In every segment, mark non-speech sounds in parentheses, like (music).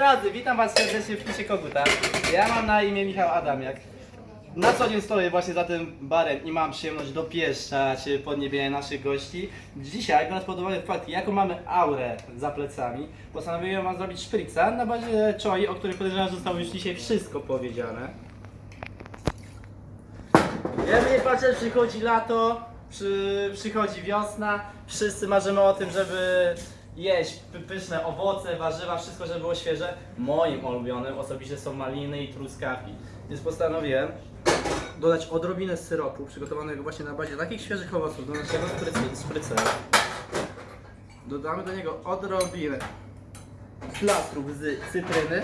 drodzy, witam was serdecznie w Kicie Koguta. Ja mam na imię Michał Adamiak. Na co dzień stoję właśnie za tym barem i mam przyjemność dopieszczać podniebienie naszych gości. Dzisiaj, biorąc pod uwagę fakt, jaką mamy aurę za plecami, postanowiłem wam zrobić szprica na bazie choi, o której podejrzewam, że zostało już dzisiaj wszystko powiedziane. Jakby nie patrzeć, przychodzi lato, przy, przychodzi wiosna, wszyscy marzymy o tym, żeby jeść py- pyszne owoce, warzywa, wszystko, żeby było świeże. Moim ulubionym osobiście są maliny i truskawki. Więc postanowiłem dodać odrobinę syropu przygotowanego właśnie na bazie takich świeżych owoców do naszego sprycy-. Dodamy do niego odrobinę plastrów z cytryny.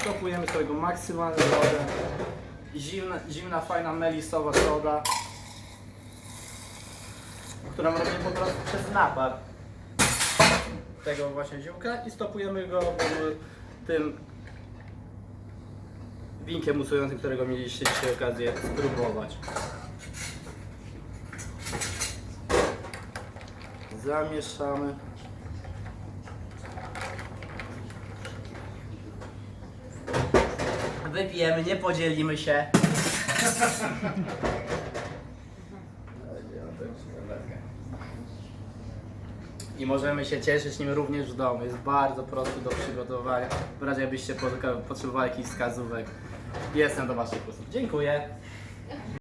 Stopujemy sobie go maksymalnie wodę. Zimna, zimna, fajna melisowa soda, którą robimy po prostu przez napar tego właśnie ziółka i stopujemy go tym winkiem musującym, którego mieliście dzisiaj okazję spróbować. Zamieszamy. Wypijemy, nie podzielimy się. (laughs) I możemy się cieszyć nim również w domu. Jest bardzo prosty do przygotowania. W razie jakbyście potrzebowali jakichś wskazówek, jestem do Waszych usług. Dziękuję.